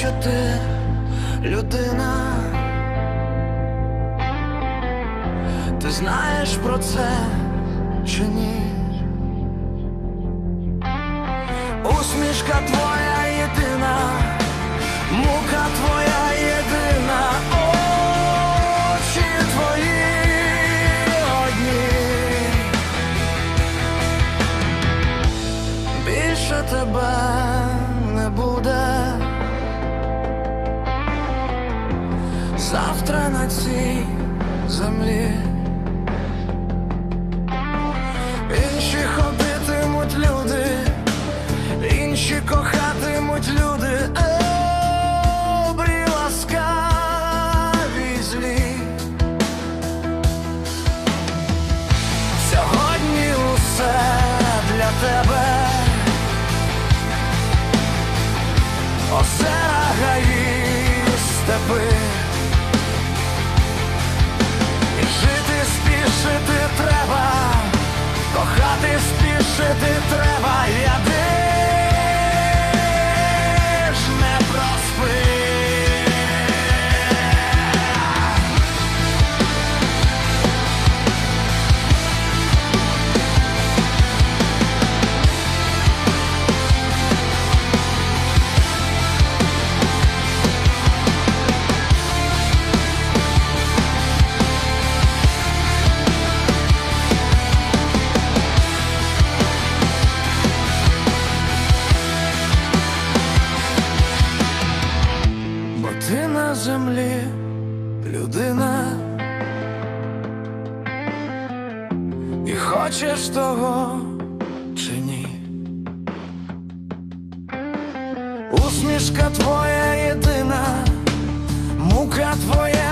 що ти людина. Ти знаєш про це чи ні? Усмішка твоя єдина, мука твоя єдина, очі твої. Більше тебе Завтра на цій землі. Інші ходитимуть люди, інші кохатимуть люди, добрі, ласкаві, злі. Сьогодні усе для тебе. Озера de trás. Ти на землі людина, і хочеш того чи ні. Усмішка твоя єдина, мука твоя